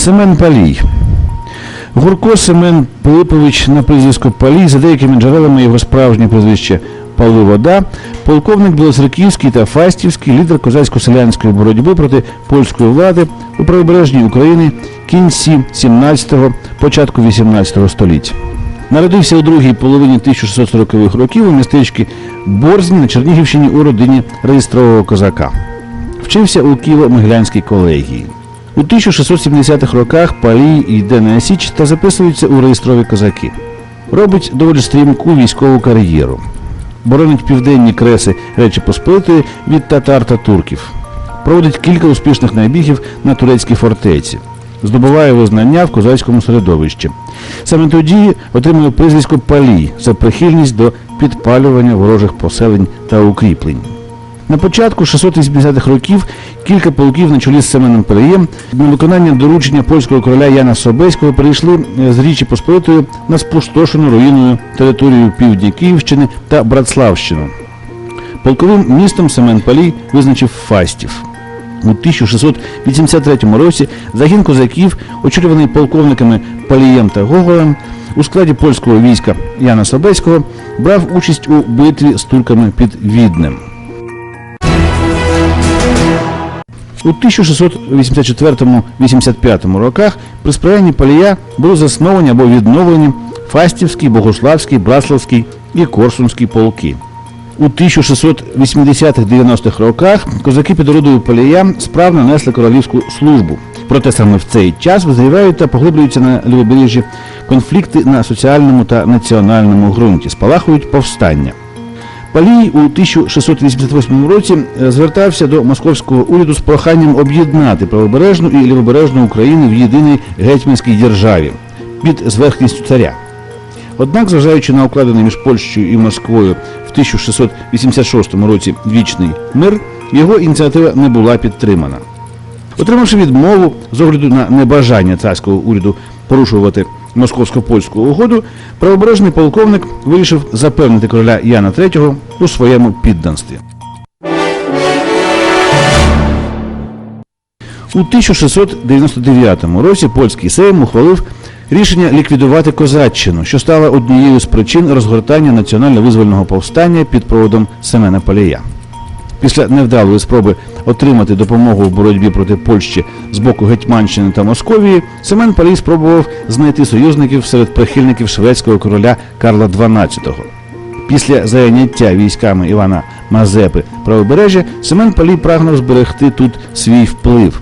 Семен Палій. Гурко Семен Пилипович на прізвисько Палій, за деякими джерелами його справжнє прізвище Павло Вода, полковник Білоцерківський та Фастівський, лідер козацько-селянської боротьби проти польської влади у правобережній Україні кінці 17-го, початку 18-го століття. Народився у другій половині 1640-х років у містечці Борзні на Чернігівщині у родині реєстрового козака. Вчився у Києво-Могилянській колегії. У 1670-х роках Палій йде на Січ та записується у реєстрові козаки. Робить доволі стрімку військову кар'єру. Боронить південні креси Речі Посполитої від татар та турків. Проводить кілька успішних набігів на турецькій фортеці. Здобуває визнання в козацькому середовищі. Саме тоді отримує прізвисько Палій за прихильність до підпалювання ворожих поселень та укріплень. На початку 680-х років кілька полків на чолі з Семеном Палієм на виконання доручення польського короля Яна Собеського перейшли е, з Річі Посполитої на спустошену руїною територію півдня Київщини та Братславщину. Полковим містом Семен Палій визначив Фастів. У 1683 році загін козаків, очолюваний полковниками Палієм та Гоголем, у складі польського війська Яна Собеського брав участь у битві з турками під Віднем. У 1684-85 роках при сприянні Палія були засновані або відновлені Фастівський, Богославський, Браславський і Корсунський полки. У 1680-90-х роках козаки під орудою Палія справно несли королівську службу. Проте саме в цей час визрівають та поглиблюються на лівобережжі конфлікти на соціальному та національному ґрунті, спалахують повстання. Палій у 1688 році е, звертався до московського уряду з проханням об'єднати правобережну і лівобережну Україну в єдиній гетьманській державі під зверхністю царя. Однак, зважаючи на укладений між Польщею і Москвою в 1686 році вічний мир, його ініціатива не була підтримана. Отримавши відмову з огляду на небажання царського уряду порушувати московсько-польську угоду, правобережний полковник вирішив запевнити короля Яна III у своєму підданстві. У 1699 році польський сейм ухвалив рішення ліквідувати козаччину, що стала однією з причин розгортання національно-визвольного повстання під проводом Семена Палія. Після невдалої спроби отримати допомогу в боротьбі проти Польщі з боку Гетьманщини та Московії, Семен Палій спробував знайти союзників серед прихильників шведського короля Карла XII. Після зайняття військами Івана Мазепи правобережжя Семен Палій прагнув зберегти тут свій вплив.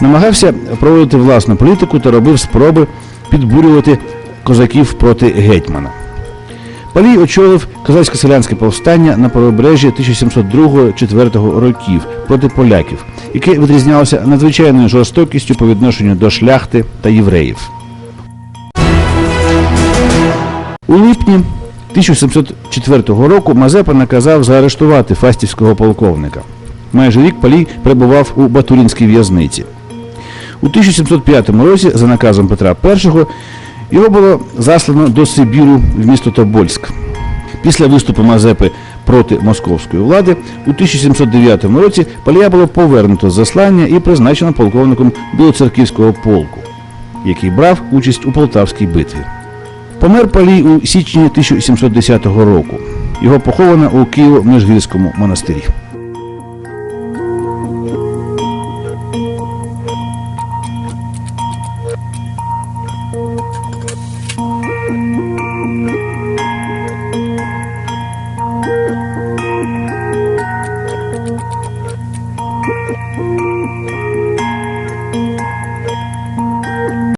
Намагався проводити власну політику та робив спроби підбурювати козаків проти гетьмана. Палій очолив козацько-селянське повстання на правобережжі 1702-4 років проти поляків, яке відрізнялося надзвичайною жорстокістю по відношенню до шляхти та євреїв. У липні 1704 року Мазепа наказав заарештувати фастівського полковника. Майже рік Палій перебував у Батурінській в'язниці. У 1705 році, за наказом Петра І, його було заслано до Сибіру в місто Тобольськ. Після виступу Мазепи проти московської влади у 1709 році Палія було повернуто з заслання і призначено полковником Білоцерківського полку, який брав участь у Полтавській битві. Помер Палій у січні 1710 року. Його поховано у Києво-Межгірському монастирі.